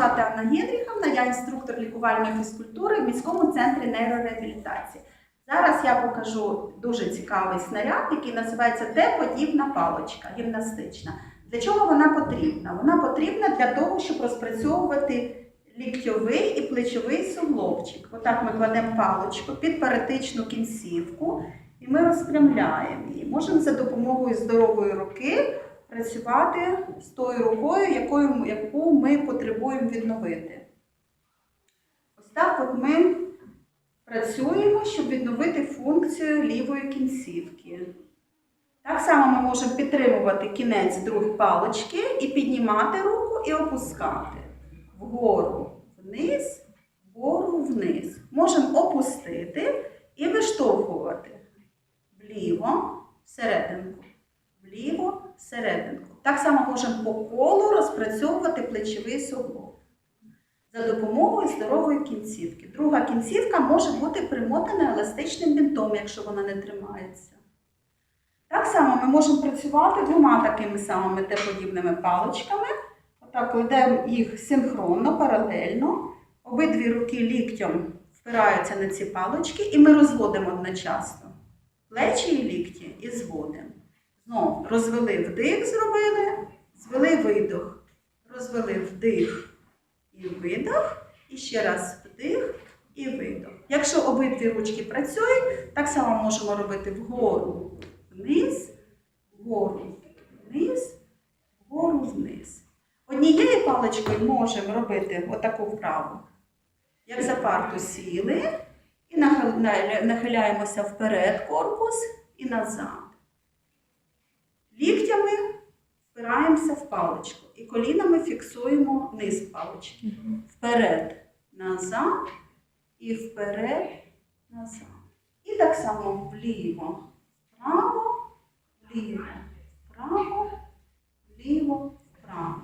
звати Анна Генріховна, я інструктор лікувальної фізкультури в міському центрі нейрореабілітації. Зараз я покажу дуже цікавий снаряд, який називається Т-подібна паличка гімнастична. Для чого вона потрібна? Вона потрібна для того, щоб розпрацьовувати ліктьовий і плечовий суглобчик. Отак ми кладемо паличку під перетичну кінцівку і ми розпрямляємо її. Можемо за допомогою здорової руки працювати з тою рукою, якою, яку ми потребуємо відновити. Ось так от ми працюємо, щоб відновити функцію лівої кінцівки. Так само ми можемо підтримувати кінець друг палички і піднімати руку і опускати. Вгору, вниз, вгору, вниз. Можемо опустити і виштовхувати вліво, всерединку, вліво, всерединку. Так само можемо по колу розпрацьовувати плечовий суглоб за допомогою здорової кінцівки. Друга кінцівка може бути примотана еластичним бінтом, якщо вона не тримається. Так само ми можемо працювати двома такими самими Т-подібними паличками. Отак кладемо їх синхронно, паралельно. Обидві руки ліктем впираються на ці палички і ми розводимо одночасно. Плечі і лікті і зводимо. Знову розвели вдих, зробили, звели видох, розвели вдих і видох, і ще раз вдих і видох. Якщо обидві ручки працюють, так само можемо робити вгору, вниз, вгору, вниз, вгору, вниз. Однією паличкою можемо робити отаку вправу. Як за парту сіли, і нахиляємося вперед корпус і назад. Ліктями впираємося в паличку і колінами фіксуємо низ палички. Вперед, назад і вперед, назад. І так само вліво, вправо, вліво, вправо, вліво, вправо.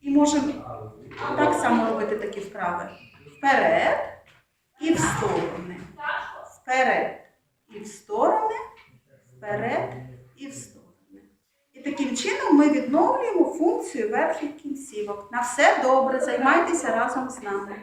І можемо так само робити такі вправи. Вперед і в сторони. Вперед і в сторони, вперед і в сторони. І таким чином ми відновлюємо функцію верхніх кінцівок. На все добре, займайтеся разом з нами.